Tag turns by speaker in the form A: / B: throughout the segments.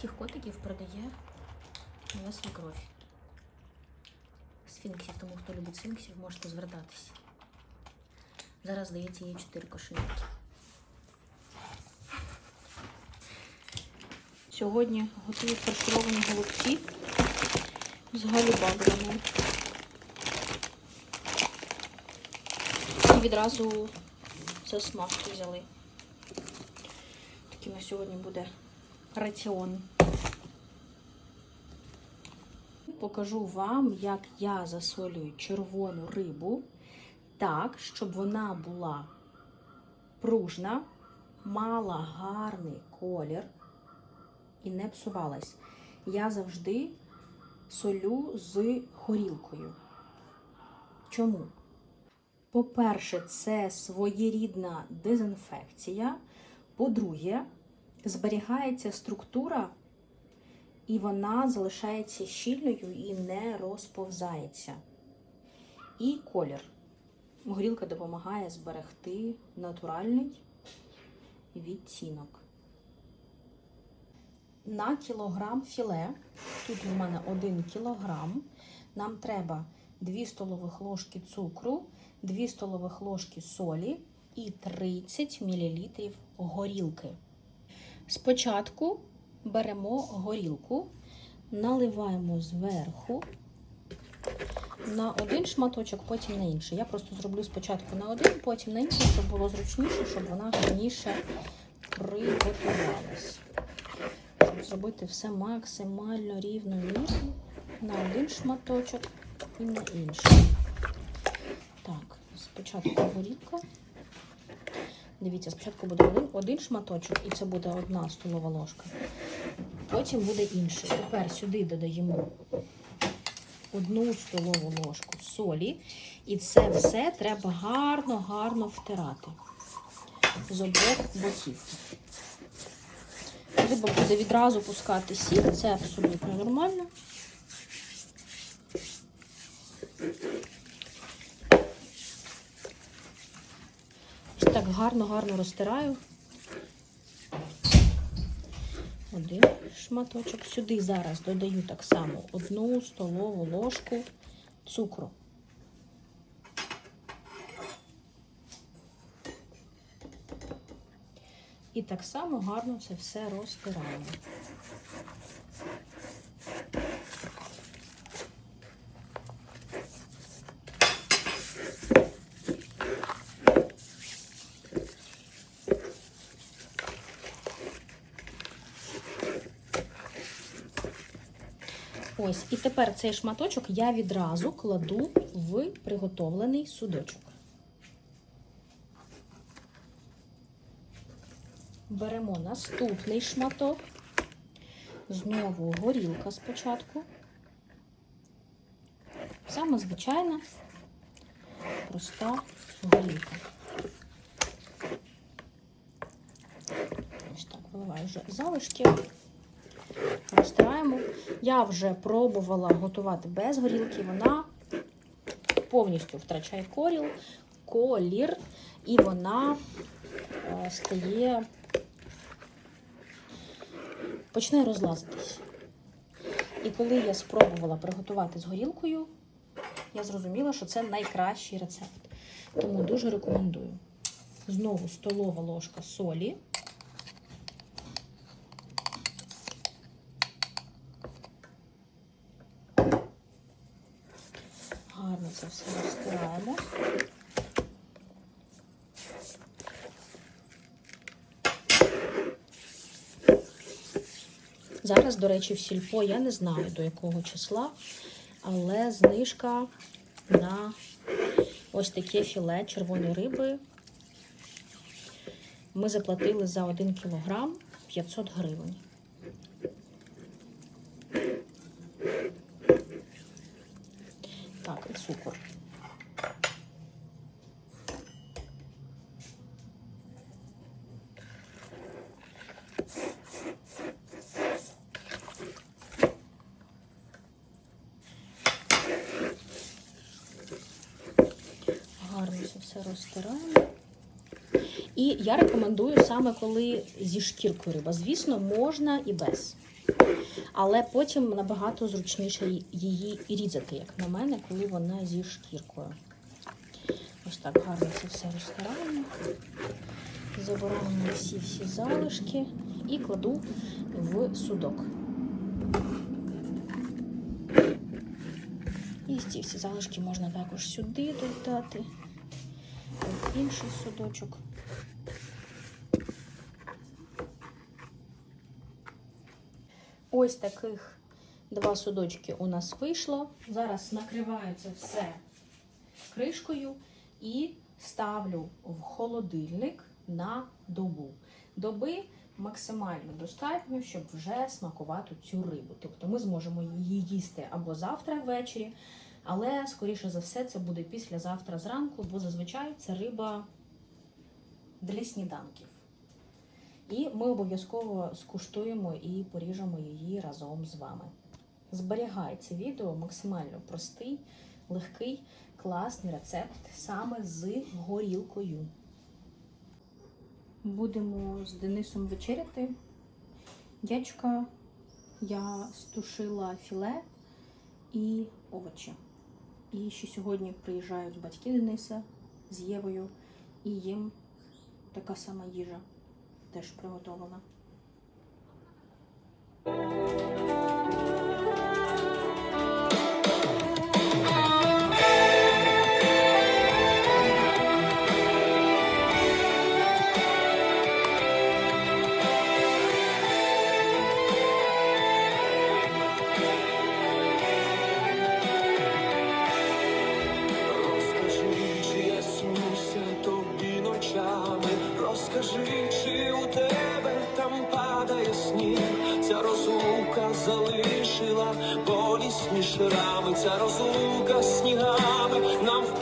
A: Тих котиків продає моя свекровь. Сфінксів, тому хто любить сфінксів, можете звертатися. Зараз дається їй 4 кошенятки. Сьогодні готую фаршировані голубці з галібабрами. Відразу це смажки взяли. Такий на сьогодні буде раціон. Покажу вам, як я засолюю червону рибу так, щоб вона була пружна, мала гарний колір і не псувалась. Я завжди солю з горілкою. Чому? По-перше, це своєрідна дезінфекція. По-друге, зберігається структура, і вона залишається щільною і не розповзається. І колір. Горілка допомагає зберегти натуральний відтінок. На кілограм філе, тут у мене 1 кілограм, нам треба 2 столових ложки цукру, 2 столових ложки солі і 30 мл горілки. Спочатку беремо горілку, наливаємо зверху на один шматочок, потім на інший. Я просто зроблю спочатку на один, потім на інший, щоб було зручніше, щоб вона гарніше приготувалась. Щоб зробити все максимально рівномірно на один шматочок і на інший. Так, спочатку горілка. Дивіться, спочатку буде один, один шматочок, і це буде одна столова ложка. Потім буде інший. Тепер сюди додаємо одну столову ложку солі. І це все треба гарно-гарно втирати з обох боків. Риба буде відразу пускати сік, це абсолютно нормально. Ось гарно-гарно розтираю. Один шматочок. Сюди зараз додаю так само одну столову ложку цукру. І так само гарно це все розтираємо. Ось, і тепер цей шматочок я відразу кладу в приготовлений судочок. Беремо наступний шматок, знову горілка спочатку. Саме звичайна, проста горілка. Ось так, виливаю вже залишки. Розтираємо. Я вже пробувала готувати без горілки, вона повністю втрачає коріл, колір, і вона е, стає, почне розлазитись. І коли я спробувала приготувати з горілкою, я зрозуміла, що це найкращий рецепт. Тому дуже рекомендую. Знову столова ложка солі. Гарно це все розтираємо. Зараз, до речі, в сільпо я не знаю до якого числа, але знижка на ось таке філе червоної риби. Ми заплатили за 1 кілограм 500 гривень. Так, і цукор. Гарно це все розтираємо. І я рекомендую саме коли зі шкіркою риба. Звісно, можна і без. Але потім набагато зручніше її різати, як на мене, коли вона зі шкіркою. Ось так гарно це все розтираємо. Забираємо всі всі залишки і кладу в судок. І ці всі залишки можна також сюди додати, в інший судочок. Ось таких два судочки у нас вийшло. Зараз накриваю це все кришкою і ставлю в холодильник на добу. Доби максимально достатньо, щоб вже смакувати цю рибу. Тобто ми зможемо її їсти або завтра ввечері, але, скоріше за все, це буде післязавтра зранку, бо зазвичай це риба для сніданків. І ми обов'язково скуштуємо і поріжемо її разом з вами. Зберігай це відео максимально простий, легкий, класний рецепт саме з горілкою. Будемо з Денисом вечеряти. Дячка я стушила філе і овочі. І ще сьогодні приїжджають батьки Дениса з Євою, і їм така сама їжа теж приготовлена.
B: Залишила болісні шрами, ця розлука снігами нам впала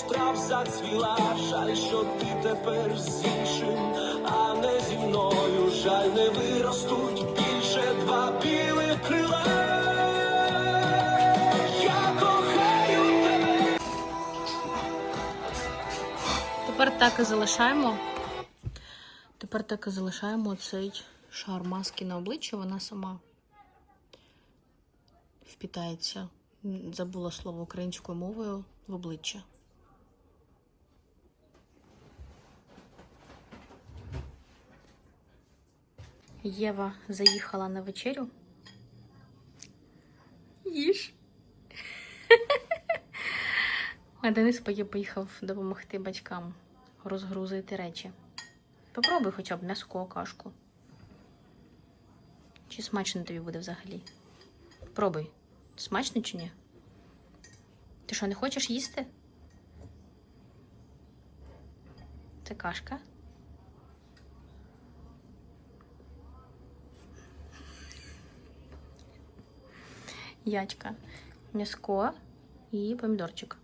B: поміж трав зацвіла. Жаль, що ти тепер з іншим, а не зі мною. Жаль, не виростуть більше два білих крила. Я кохаю тебе.
A: Тепер так і залишаємо. Тепер так і залишаємо цей шар маски на обличчя. Вона сама впітається. Забула слово українською мовою в обличчя. Єва заїхала на вечерю. Їж. А Денис поїхав допомогти батькам розгрузити речі. Попробуй хоча б м'яско, кашку. Чи смачно тобі буде взагалі? Пробуй. Смачно чи ні? Ти що, не хочеш їсти? Це кашка. Ячка. М'яско і помідорчик.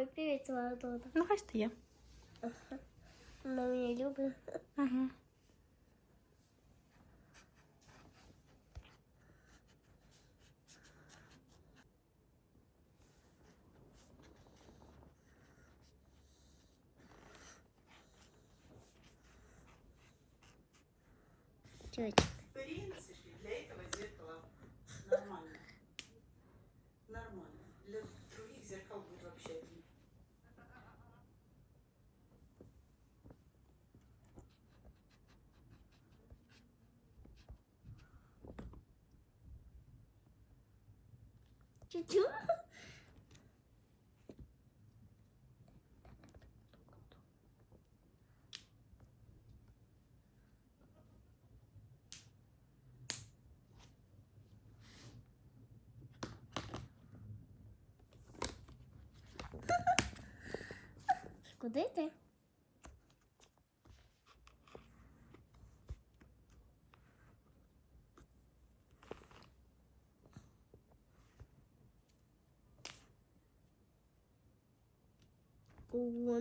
C: Ой, привіт, Марадона.
A: Ну, хай что я.
C: Она меня любит.
A: Ага.
D: Чуть. Чуть-чуть. Куди ти?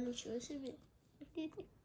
D: não tinha esse vídeo.